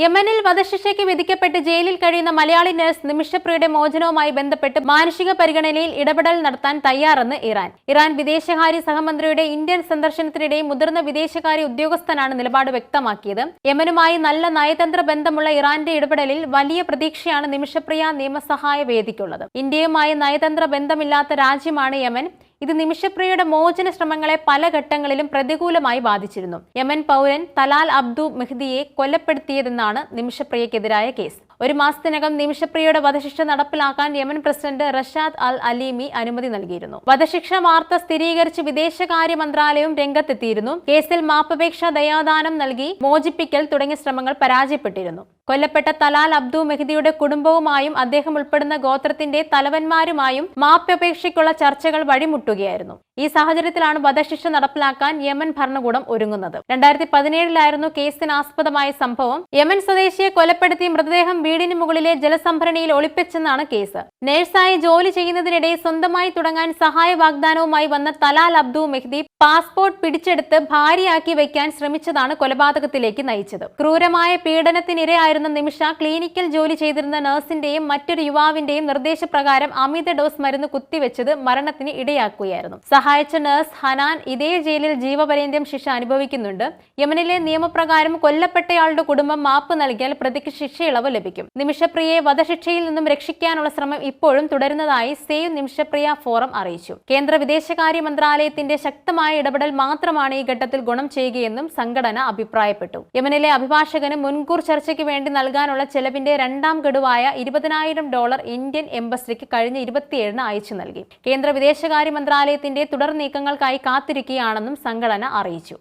യമനിൽ വധശിക്ഷയ്ക്ക് വിധിക്കപ്പെട്ട് ജയിലിൽ കഴിയുന്ന മലയാളി നഴ്സ് നിമിഷപ്രിയയുടെ മോചനവുമായി ബന്ധപ്പെട്ട് മാനുഷിക പരിഗണനയിൽ ഇടപെടൽ നടത്താൻ തയ്യാറെന്ന് ഇറാൻ. ഇറാൻ വിദേശകാര്യ സഹമന്ത്രിയുടെ ഇന്ത്യൻ സന്ദർശനത്തിനിടെ മുതിർന്ന വിദേശകാര്യ ഉദ്യോഗസ്ഥനാണ് നിലപാട് വ്യക്തമാക്കിയത്. യമനുമായി നല്ല നയതന്ത്ര ബന്ധമുള്ള ഇറാന്റെ ഇടപെടലിൽ വലിയ പ്രതീക്ഷയാണ് നിമിഷപ്രിയ നിയമസഹായ വേദിക്കുള്ളത്. ഇന്ത്യയുമായി നയതന്ത്ര ബന്ധമില്ലാത്ത രാജ്യമാണ് യമൻ. ഇത് നിമിഷപ്രിയയുടെ മോചന ശ്രമങ്ങളെ പല ഘട്ടങ്ങളിലും പ്രതികൂലമായി ബാധിച്ചിരുന്നു. യമൻ പൗരൻ തലാൽ അബ്ദു മെഹ്ദിയെ കൊലപ്പെടുത്തിയതെന്നാണ് നിമിഷപ്രിയക്കെതിരായ കേസ്. ഒരു മാസത്തിനകം നിമിഷപ്രിയയുടെ വധശിക്ഷ നടപ്പിലാക്കാൻ Yemen president Rashad al Alimi അനുമതി നൽകിയിരുന്നു. വധശിക്ഷ വാർത്ത സ്ഥിരീകരിച്ച് വിദേശകാര്യ മന്ത്രാലയവും രംഗത്തെത്തിയിരുന്നു. കേസിൽ മാപ്പപേക്ഷ ദയാദാനം നൽകി മോചിപ്പിക്കൽ തുടങ്ങിയ ശ്രമങ്ങൾ പരാജയപ്പെട്ടിരുന്നു. കൊല്ലപ്പെട്ട തലാൽ അബ്ദു മെഹ്ദിയുടെ കുടുംബവുമായും അദ്ദേഹം ഉൾപ്പെടുന്ന ഗോത്രത്തിന്റെ തലവന്മാരുമായും മാപ്പപേക്ഷയ്ക്കുള്ള ചർച്ചകൾ വഴിമുട്ടുകയായിരുന്നു. ഈ സാഹചര്യത്തിലാണ് വധശിക്ഷ നടപ്പിലാക്കാൻ യമൻ ഭരണകൂടം ഒരുങ്ങുന്നത്. രണ്ടായിരത്തി പതിനേഴിലായിരുന്നു കേസിനാസ്പദമായ സംഭവം. യമൻ സ്വദേശിയെ കൊലപ്പെടുത്തി മൃതദേഹം വീടിന് മുകളിലെ ജലസംഭരണിയിൽ ഒളിപ്പിച്ചെന്നാണ് കേസ്. നേഴ്സായി ജോലി ചെയ്യുന്നതിനിടെ സ്വന്തമായി തുടങ്ങാൻ സഹായ വാഗ്ദാനവുമായി വന്ന തലാൽ അബ്ദു മെഹ്ദി പാസ്പോർട്ട് പിടിച്ചെടുത്ത് ഭാര്യയാക്കി വയ്ക്കാൻ ശ്രമിച്ചതാണ് കൊലപാതകത്തിലേക്ക് നയിച്ചത്. ക്രൂരമായ പീഡനത്തിനിരയായിരുന്ന നിമിഷ ക്ലിനിക്കൽ ജോലി ചെയ്തിരുന്ന നഴ്സിന്റെയും മറ്റൊരു യുവാവിന്റെയും നിർദ്ദേശപ്രകാരം അമിത ഡോസ് മരുന്ന് കുത്തിവെച്ചത് മരണത്തിന് ഇടയാക്കുകയായിരുന്നു. സഹായിച്ച നഴ്സ് ഹനാൻ ഇതേ ജയിലിൽ ജീവപര്യന്തം ശിക്ഷ അനുഭവിക്കുന്നുണ്ട്. യമനിലെ നിയമപ്രകാരം കൊല്ലപ്പെട്ടയാളുടെ കുടുംബം മാപ്പ് നൽകിയാൽ പ്രതിക്ക് ശിക്ഷയിളവ് ലഭിക്കും. നിമിഷപ്രിയയെ വധശിക്ഷയിൽ നിന്നും രക്ഷിക്കാനുള്ള ശ്രമം ഇപ്പോഴും തുടരുന്നതായി സേവ് നിമിഷപ്രിയ ഫോറം അറിയിച്ചു. കേന്ദ്ര വിദേശകാര്യ മന്ത്രാലയത്തിന്റെ ശക്തമായ ഇടപെടൽ മാത്രമാണ് ഈ ഘട്ടത്തിൽ ഗുണം ചെയ്യുകയെന്നും സംഘടന അഭിപ്രായപ്പെട്ടു. യമനിലെ അഭിഭാഷകന് മുൻകൂർ ചർച്ചയ്ക്ക് വേണ്ടി നൽകാനുള്ള ചെലവിന്റെ രണ്ടാം ഗഡുവായ ഇരുപതിനായിരം ഡോളർ ഇന്ത്യൻ എംബസിക്ക് കഴിഞ്ഞ ഇരുപത്തിയേഴിന് അയച്ചു നൽകി. കേന്ദ്ര വിദേശകാര്യ മന്ത്രാലയത്തിന്റെ തുടർ നീക്കങ്ങൾക്കായി കാത്തിരിക്കുകയാണെന്നും സംഘടന അറിയിച്ചു